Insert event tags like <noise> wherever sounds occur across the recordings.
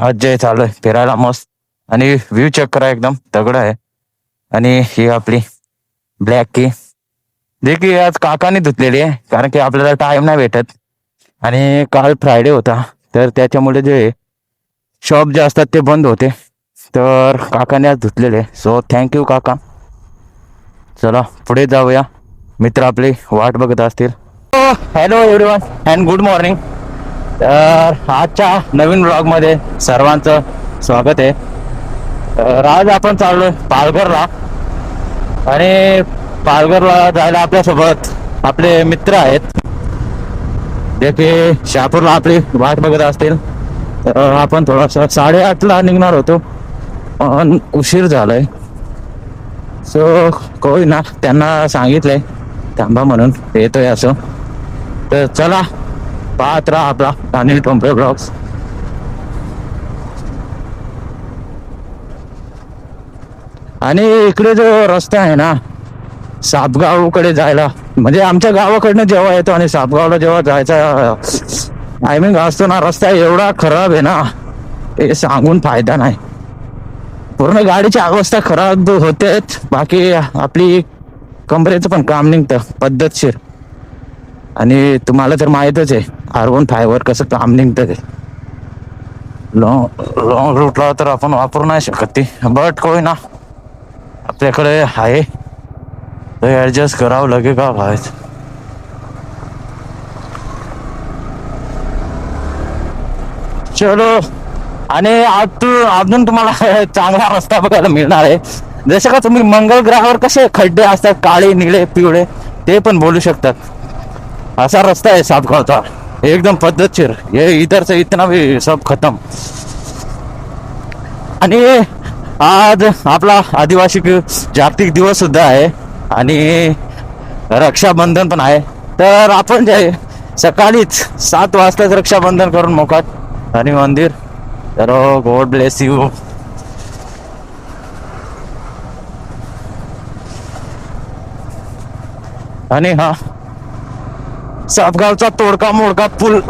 आज जे चालू आहे फिरायला मस्त. आणि व्ह्यू चेक करा एकदम तगड आहे. आणि ही आपली ब्लॅक की जे की आज काकाने धुतलेली आहे कारण की आपल्याला टाइम नाही भेटत. आणि काल फ्रायडे होता तर त्याच्यामुळे जे शॉप जे असतात ते बंद होते. तर काकाने आज धुतलेले सो थँक्यू काका. चला पुढे जाऊया. मित्र आपले वाट बघत असतील. Hello everyone and good morning तर आजच्या नवीन ब्लॉगमध्ये सर्वांचं स्वागत आहे. तर आज आपण चाललोय पालघरला. आणि पालघरला जायला आपल्यासोबत आपले मित्र आहेत. जे की शहापूरला आपली वाट बघत असतील. तर आपण थोडासा साडेआठला निघणार होतो. पण उशीर झालाय. सो कोई ना त्यांना सांगितलंय. थांबा म्हणून येतोय असं. तर चला पाहत राहा आपला अनिल टोंपे ब्लॉग्स आणि इकडे जो रस्ता आहे ना सापगावकडे जायला म्हणजे आमच्या गावाकडनं जेव्हा येतो आणि सापगावला जेव्हा जायचा टायमिंग असतो ना रस्ता एवढा खराब आहे ना ते सांगून फायदा नाही. पूर्ण गाडीची अवस्था खराब होतेच बाकी आपली कमरेचं पण काम निघतं पद्धतशीर. आणि तुम्हाला तर माहीतच आहे आर वन फायवर कसं काम निघतं ते. लॉंग लॉंग रूटला तर आपण वापरू नाही शकत ती. बट कोई ना. आपल्याकडे आहे. तर ॲडजस्ट करावं लगे का व्हायचं चलो. आणि आज तू अजून तुम्हाला <laughs> चांगला रस्ता बघायला मिळणार आहे. जसं का तुम्ही मंगल ग्रहावर कसे खड्डे असतात काळे निळे पिवळे ते पण बोलू शकतात. असा रस्ता आहे सापगावचा एकदम पद्धतशीर. हे इधरचं इतना भी सब खतम. आणि आज आपला आदिवासी जागतिक दिवस सुद्धा आहे आणि रक्षाबंधन पण आहे. तर आपण जे सकाळीच सात वाजताच रक्षाबंधन करून मोकात आणि मंदिर. तर गॉड ब्लेस यू आणि हा सापगावचा तोडका मोडका पूल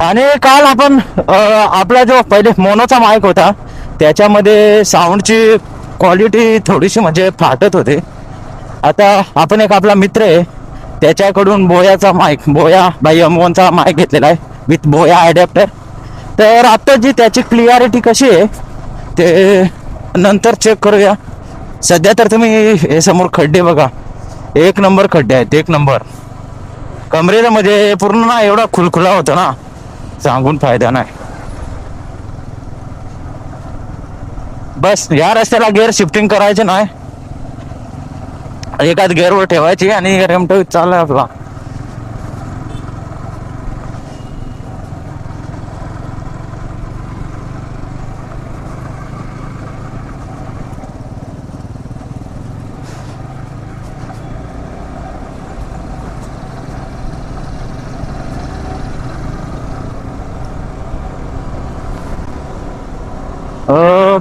आणि काल आपण आपला जो पहिले मोनोचा माईक होता त्याच्यामध्ये साऊंडची क्वालिटी थोडीशी म्हणजे फाटत होते. आता आपण एक आपला मित्र आहे त्याच्याकडून बोयाचा माईक बोया बाई अमोनचा माईक घेतलेला आहे विथ बोया अडॅप्टर तर आता जी त्याची क्लिअरिटी कशी आहे ते नंतर चेक करूया. सध्या तर तुम्ही हे समोर खड्डे बघा. एक नंबर खड्डे आहेत एक नंबर. कमरेला मध्ये पूर्ण ना एवढा खुलखुला होता ना. सांगून फायदा नाही. बस या रस्त्याला गेअर शिफ्टिंग करायचे नाही. एकाच गेअरवर ठेवायची आणि रेमटो चाललाय आपला.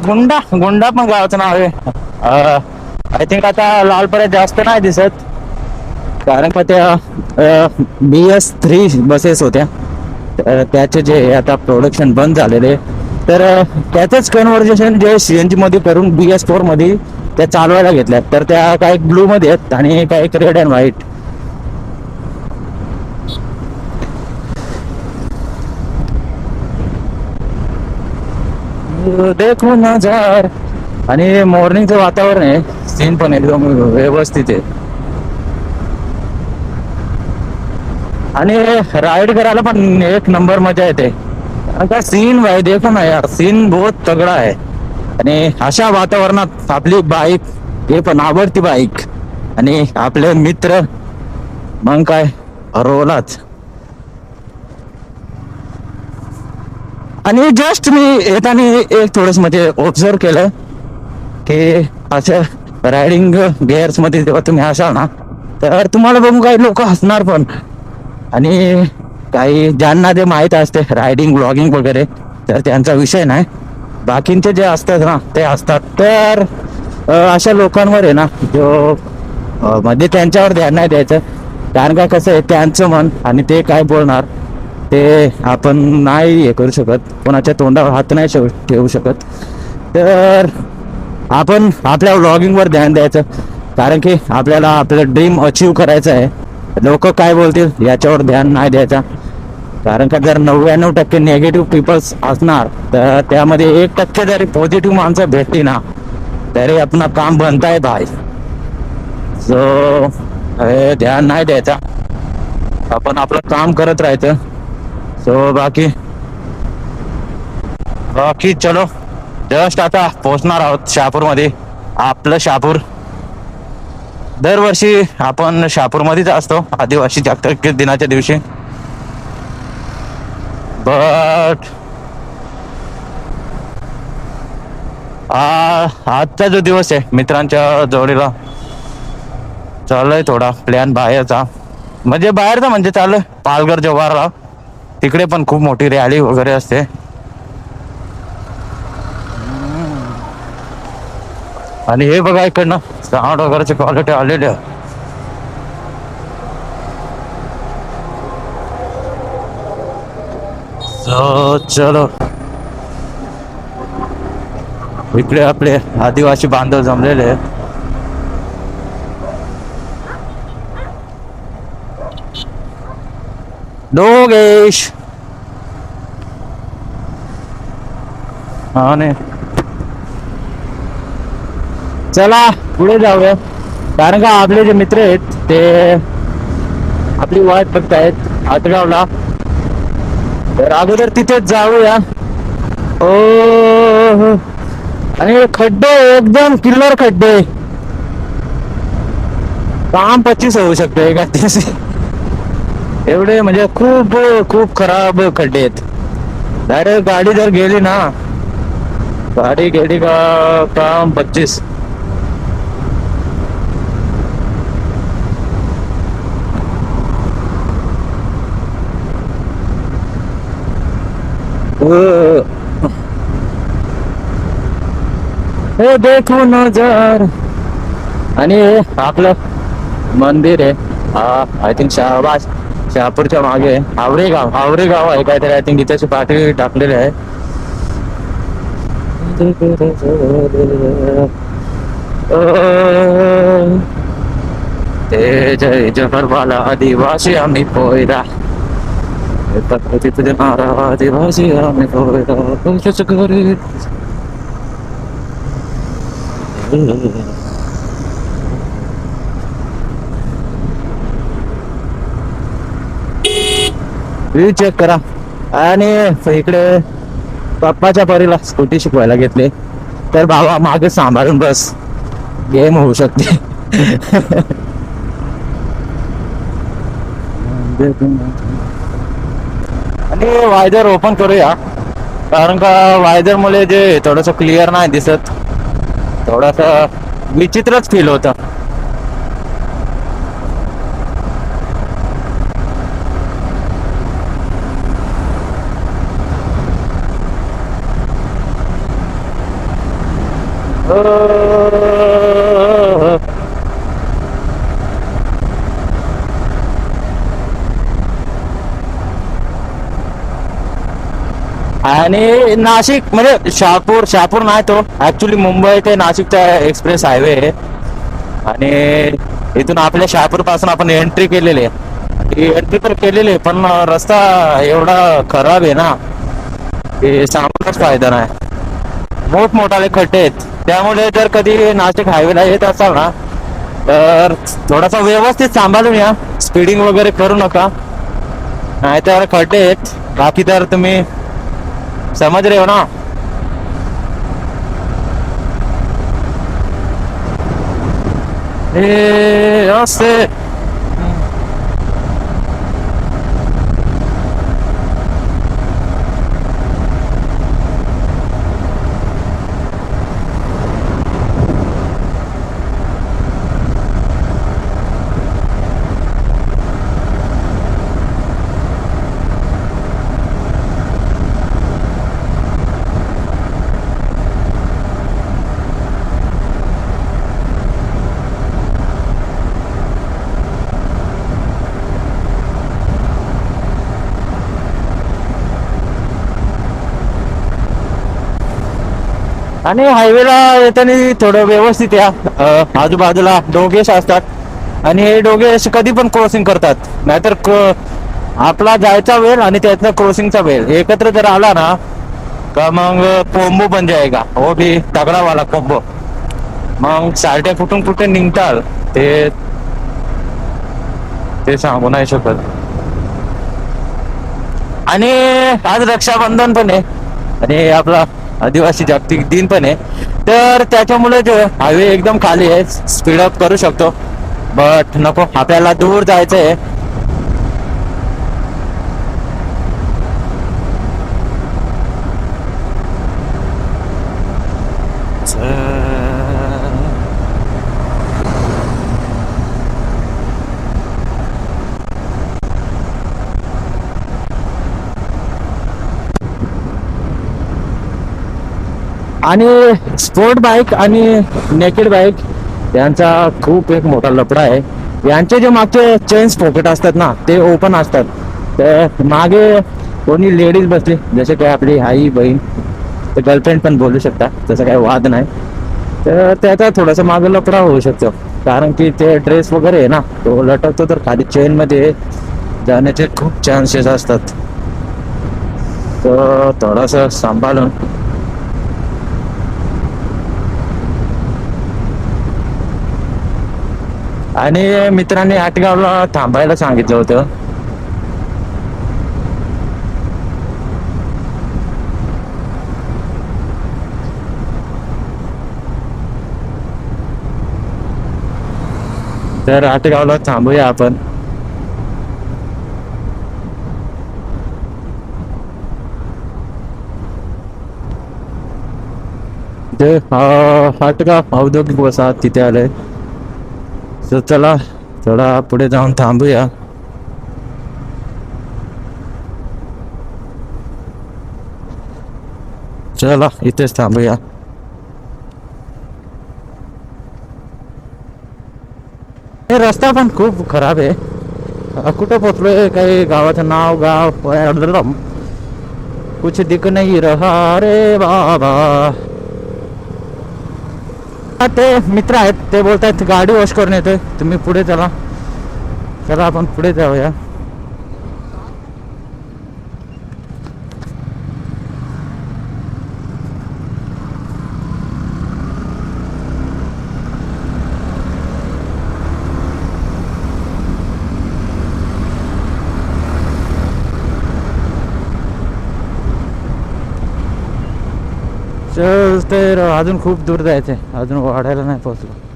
गुंडा गुंडा पण गावाचं नाव आहे. आय थिंक आता लालपऱ्यात जास्त नाही दिसत. कारण का त्या बी एस थ्री बसेस होत्या. तर त्याचे जे आता प्रोडक्शन बंद झालेले. तर त्याचंच कन्व्हर्जेशन जे सी एन जी मध्ये करून बी एस फोरमध्ये त्या चालवायला घेतल्यात. तर त्या काही ब्लू मध्ये आहेत आणि काही रेड अँड व्हाईट देखो नजार आणि मॉर्निंगचं वातावरण आहे. सीन पण एकदम व्यवस्थित आहे. आणि राईड करायला पण एक नंबर मजा येते. आता सीन भाई देखो ना यार सीन बहुत तगडा आहे. आणि अशा वातावरणात आपली बाईक हे पण आवडती बाईक आणि आपले मित्र मग काय? रोलाच. आणि जस्ट मी येताना एक थोडस म्हणजे ऑब्झर्व केलं की असं रायडिंग गेअर्समध्ये जेव्हा तुम्ही असाल ना तर तुम्हाला बघून काही लोक हसणार पण. आणि काही ज्यांना जे माहीत असते रायडिंग ब्लॉगिंग वगैरे तर त्यांचा विषय नाही. बाकींचे जे असतात ना ते असतात. तर अशा लोकांवर आहे ना जो म्हणजे त्यांच्यावर ध्यान नाही द्यायचं. कारण का कसं आहे त्यांचं मन आणि ते काय बोलणार ते आपण नाही हे करू शकत. कोणाच्या तोंडावर हात नाही ठेवू शकत. तर आपण आपल्या व्लॉगिंगवर ध्यान द्यायचं. कारण की आपल्याला आपलं ड्रीम अचीव करायचं आहे. लोक काय बोलतील याच्यावर ध्यान नाही द्यायचा. कारण का जर नव्याण्णव टक्के निगेटिव्ह पीपल्स असणार तर त्यामध्ये एक टक्के जरी पॉझिटिव्ह माणसं भेटली ना तरी आपण काम बनताय भाई. सो हे ध्यान नाही द्यायचा. आपण आपलं काम करत राहायचं. सो बाकी? बाकी चलो. जस्ट आता पोहोचणार आहोत शहापूरमध्ये. आपलं शहापूर. दरवर्षी आपण शहापूरमध्येच असतो. आदिवासी जागतिक दिनाच्या दिवशी. बट आजचा जो दिवस आहे मित्रांच्या जोडीला चाललंय थोडा प्लॅन बाहेरचा. म्हणजे बाहेरचा म्हणजे चाललंय. पालघर जव्हारला तिकडे पण खूप मोठी रॅली वगैरे असते. आणि हे बघा इकडनं साऊंड वगैरेची क्वालिटी आलेली आहे. चलो. इकडे आपले आदिवासी बांधव जमलेले आहेत. डोगेश। हा नाही। चला पुढे जाऊया। कारण का आपले जे मित्र आहेत ते आपली वाट बघतायत आतगावला तर अगोदर तिथेच जाऊया. ओ हो. आणि खड्डे एकदम किल्लर खड्डे. काम पच्चीस होऊ शकते एका दिवशी. एवढे म्हणजे खूप खूप खराब खड्डे आहेत. डायरेक्ट गाडी जर गेली ना गाडी गेली का काम पच्चीस हे देखू नजर. आणि आपलं मंदिर आहे. I think Shahbaz. शहापूरच्या मागे आवरे गाव आवरे गाव आहे काहीतरी आय थिंक इथे पाठी टाकलेले आहे. ते जय आदिवासी आम्ही पोयरा. तुझे नारा आदिवासी आम्ही पोयरा. व्ह्यू चेक करा. आणि इकडे पप्पाच्या परीला स्कूटी शिकवायला घेतले. तर बाबा मागे सांभाळून बस. गेम होऊ शकते. आणि वायझर ओपन करूया. कारण का वायझर मुळे जे थोडस क्लिअर नाही दिसत. थोडस विचित्रच फील होतं. आणि नाशिक म्हणजे शहापूर शहापूर नाही तो. ऍक्च्युली मुंबई ते नाशिकचा एक्सप्रेस हायवे आहे. आणि इथून आपल्या शहापूरपासून आपण एंट्री केलेली आहे. एंट्री तर केलेली आहे पण रस्ता एवढा खराब आहे ना की सांगूनच फायदा नाही. मोठमोठाले खड्डे आहेत. त्यामुळे जर कधी नाशिक हायवेला येत असाल ना तर थोडासा व्यवस्थित सांभाळून या. स्पीडिंग वगैरे करू नका. नाहीतर खड्डे आहेत. बाकी तर तुम्ही समज रहे हो ना. ए असे. आणि हायवेला येताना थोडं व्यवस्थित या. आजूबाजूला डोगेस असतात आणि हे डोगेस कधी पण क्रॉसिंग करतात. नाहीतर क- आपला जायचा वेळ आणि त्यातनं क्रॉसिंगचा वेळ. एकत्र जर आला ना का मग कोंबो बन जायगा. हो भी तगडावाला कोंबो. मग सारट्या कुठून कुठे निघतात ते ते सांगू नाही शकत. आणि आज रक्षाबंधन पण आहे. आणि आपला आदिवासी जागतिक दिन पण आहे. तर त्याच्यामुळे जो हायवे एकदम खाली आहे स्पीड अप करू शकतो. बट नको आपल्याला दूर जायचं आहे आणि स्पोर्ट बाईक आणि नेकेड बाईक यांचा खूप एक मोठा लपडा आहे. यांचे जे मागचे चेन्स पॉकेट असतात ना ते ओपन असतात. तर मागे कोणी लेडीज बसली जसे काही आपली आई बहीण तर गर्लफ्रेंड पण बोलू शकता तसं काही वाद नाही. तर त्याचा थोडासा मागे लपडा होऊ शकतो. कारण की ते ड्रेस वगैरे आहे ना तो लटकतो तर खाली चेनमध्ये जाण्याचे खूप चान्सेस असतात. तर थोडंसं सांभाळून आणि मित्रांनी आटगावला थांबायला सांगितलं होतं. तर आटगावला थांबूया आपण. ते आटगाव औद्योगिक वसाहत तिथे आलंय. तर चला थोडा पुढे जाऊन थांबूया. चला इथेच थांबूया. हे रस्ता पण खूप खराब आहे. कुठं पोचलोय? काही गावाचं नाव गाव कुछ दिख नाही रहा रे बाबा. ते मित्र आहेत ते बोलत आहेत गाडी वॉश करून येतोय. तुम्ही पुढे चला. चला आपण पुढे जाऊया चल तर अजून खूप दूर जायचं आहे अजून वाढायला नाही पोहोचलो.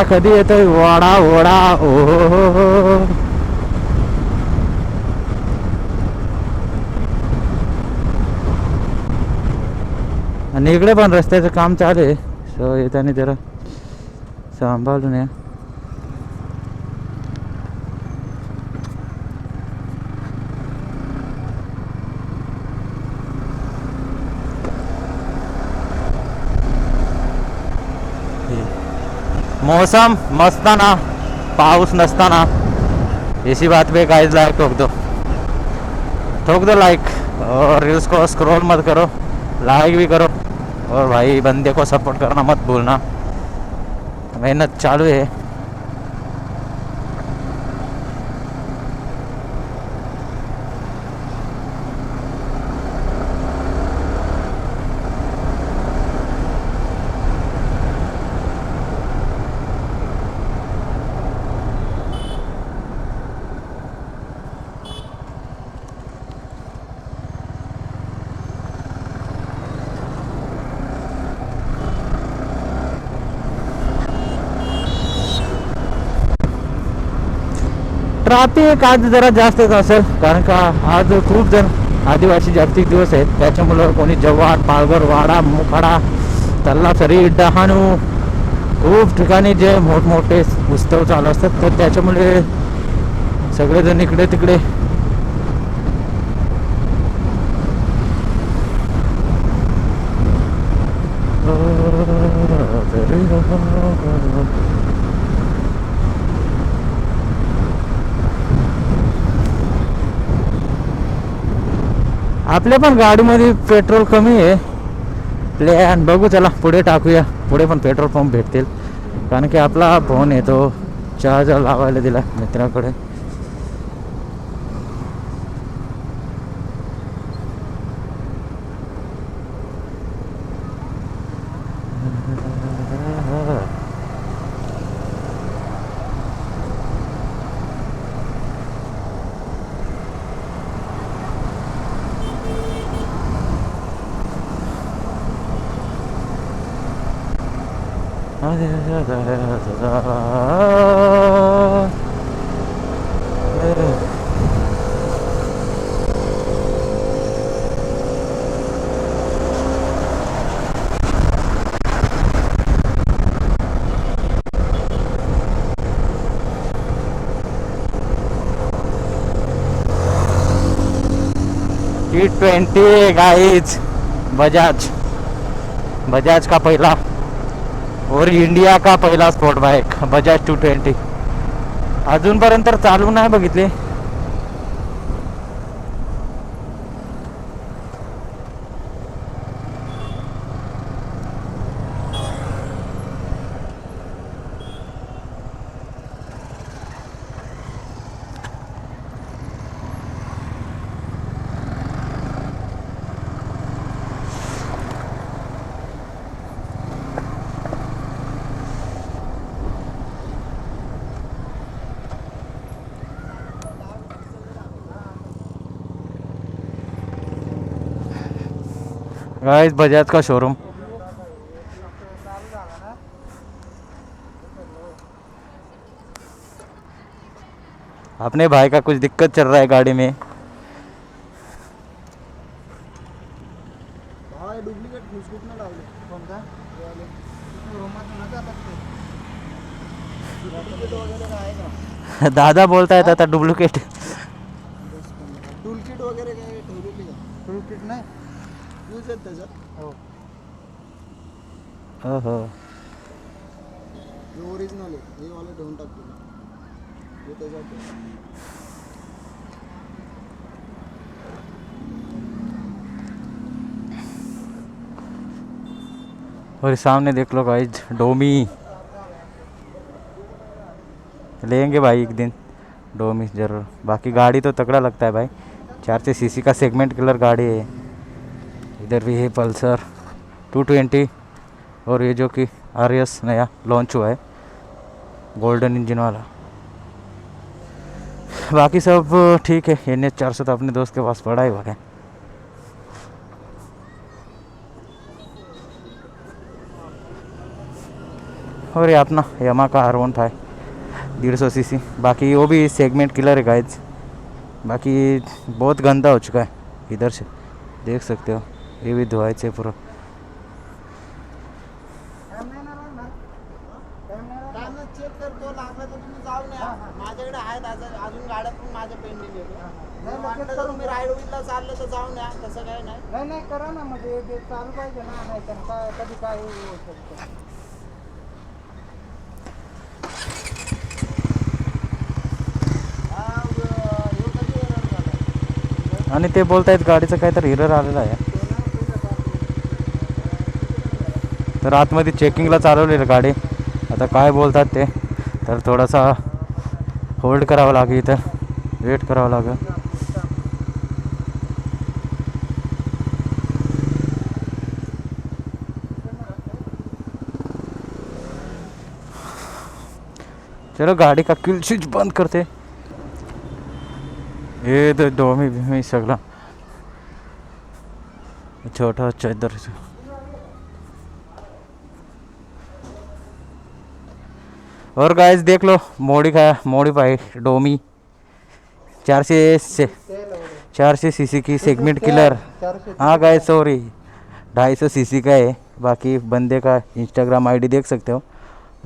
वाडा कधी येतोय? वाडा वडा ओ. हो हो आणि इकडे पण रस्त्याचं काम चालू आहे. सो येताना जरा सांभाळून या. मौसम मस्ताना पाउस नसताना इसी बात पे गाइस लाइक ठोक दो। ठोक दो लाइक और रील्स को स्क्रॉल मत करो। लाइक भी करो। और भाई बंदे को सपोर्ट करना मत भूलना। मेहनत चालू है। ट्राफिक आज जरा जास्तच असेल कारण का आज खूप जण आदिवासी जागतिक दिवस आहेत. त्याच्यामुळं कोणी जव्हार पालघर वाडा मुखाडा तल्लासरी डहाणू खूप ठिकाणी जे मोठमोठे उत्सव चालू असतात तर त्याच्यामुळे सगळेजण इकडे तिकडे आपल्या पण गाडीमध्ये पेट्रोल कमी आहे. प्लॅन बघू चला पुढे टाकूया. पुढे पण पेट्रोल पंप भेटतील. कारण की आपला फोन येतो. चार्जर लावायला दिला मित्राकडे. ट्वेंटी गाईज बजाज बजाज का पहिला और इंडिया का पहिला sport bike Bajaj two twenty अजूनपर्यंत चालू नाही बघितली. गाइस बजाज का शोरूम अपने भाई का कुछ दिक्कत चल रहा है गाड़ी में। <laughs> दादा बोलता है आता डुप्लिकेट टूलकिट यूज़ आहेत त्याच्यात हो ओहो हे ओरिजिनल आहे हे वाले ठेवून टाकतो हे त्याच्यात और सामने देख लो गाइस डोमी। लेंगे भाई एक दिन। डोमी ज़रूर। बाकी गाड़ी तो तगड़ा लगता है भाई। चार से सीसी का सेगमेंट किलर गाड़ी है। इधर भी है पल्सर 220 और ये जो कि आर एस नया लॉन्च हुआ है गोल्डन इंजन वाला। बाकी सब ठीक है एन एच चार सौ तो अपने दोस्त के पास पड़ा ही हुआ है। और ये अपना यमा का आर वन फाइव डेढ़ सौ सी सी बाकी वो भी सेगमेंट किलर है गाइज़ बाकी बहुत गंदा हो चुका है, इधर से, देख सकते हो। ये भी धुआयचं आहे पूरा माझ्याकडे आहेत अजून गाड्या पण माझ्या पेंडिंग तर तुम्ही राईड चाललं तर जाऊन तसं काही नाही नाही नाही करा ना म्हणजे ते चालू पाहिजे ना नाही तर काय कधी काय होऊ शकतं हा, हे? आणि ते बोलतायत गाडीचं काहीतरी हिरर आलेला आहे तर आतमध्ये चेकिंगला चालवलेलं गाडी. आता काय बोलतात ते? तर थोडासा होल्ड करावं लागेल इथं. वेट करावं लागेल. चलो गाड़ी का किल स्विच बंद करते. ये तो डोमी बिमी सगळा. छोटा अच्छा इधर से और गाइस देख लो मोड़ी का मोड़ी पाई डोमी। चार से से चार से सी सी की सेगमेंट किलर हाँ गाय सॉरी ढाई सौ सी सी का है। बाकी बंदे का इंस्टाग्राम आईडी देख सकते हो।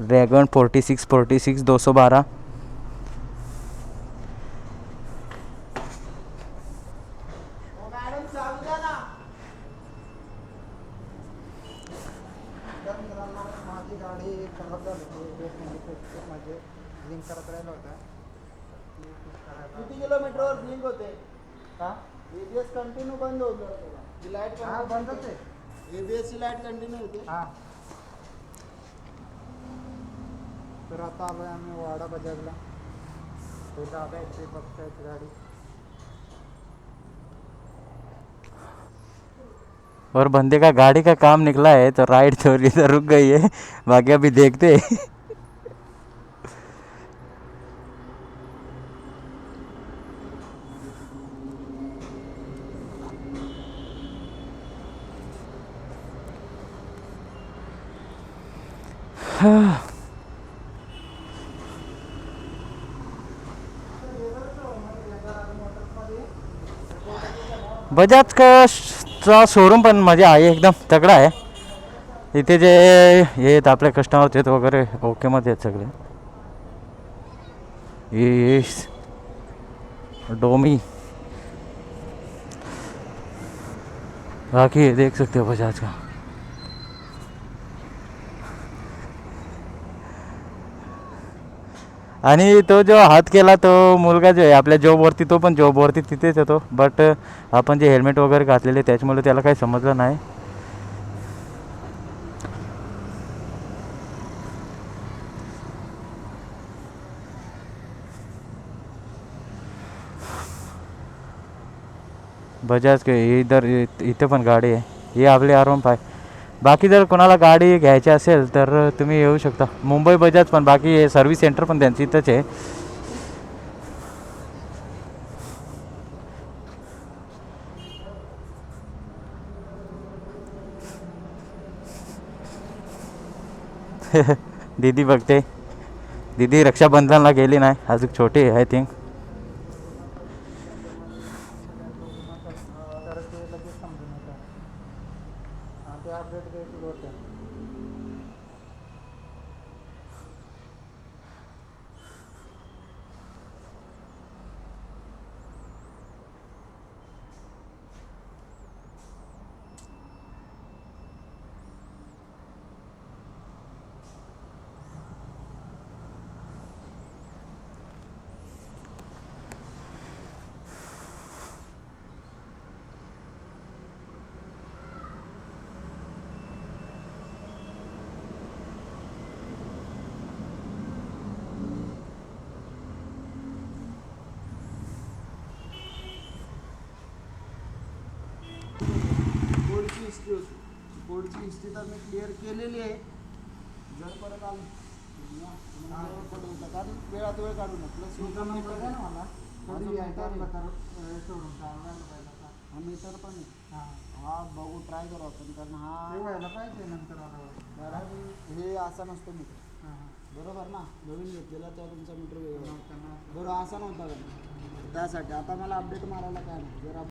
Dragon forty six forty six दो सौ बारह हो मॅडम चालू द्या ना तर मित्रांनो माझी गाडी खराब झाली होती एक मिनिट म्हणजे लिंक करत राहिला होता ती करायला- किती किलोमीटरवर ब्लिंक होते का एबीएस कंटिन्यू बंद होतं ही हा एबीएस ची लाईट कंटिन्यू होते हा। तर आता आलोय आम्ही वाडा ते दादा आहेत ते बघतायत गाडी और बंदे का गाड़ी का काम निकला है तो राइड थोड़ी इधर रुक गई है। बाकी अभी देखते हैं। बजाज का शोरूम पण म्हणजे आहे एकदम तगडा आहे. इथे जे हे आहेत आपले कस्टमर आहेत वगैरे ओकेमध्ये आहेत सगळे. हे डोमी. बाकी देख सकते हो बजाज का आणि तो जो हात केला तो मुलगा जो आहे आपल्या जॉबवरती तो पण जॉबवरती तिथेच येतो बट आपण जे हेल्मेट वगैरे घातलेले त्याच्यामुळे त्याला काही समजलं नाही. बजाज के इधर इथं पण गाडी आहे. ही आपली आर वन फाय बाकी जर कोणाला गाडी घ्यायची असेल तर तुम्ही येऊ शकता. मुंबई बजाज पण बाकी सर्व्हिस सेंटर पण त्यांची इथंच आहे. <laughs> दीदी बघते. दीदी रक्षाबंधनला गेली नाही अजून छोटी आय थिंक तर ते लगेच समजून येतं हा, ते अपडेट द्यायची गोष्ट आहे बोर्डची हिस्ट्री होती बोर्डची हिस्ट्री तर मी क्लिअर केलेली आहे. जर परत आलं. कारण वेळात वेळ काढू नये प्लस द्या ना मला. कधी आहे. तर शोरूम चालवायला पाहिजे आता. हा मीटर पण हां. बघू ट्राय करू आपण. कारण हा व्हायला पाहिजे नंतर कारण हे असा नसतो मीटर बरोबर ना? नवीन घेतलेला तेव्हा तुमचा मीटर वेगळा. बरोबर असा नव्हता त्यासाठी. आता मला अपडेट मारायला काय नाही. जर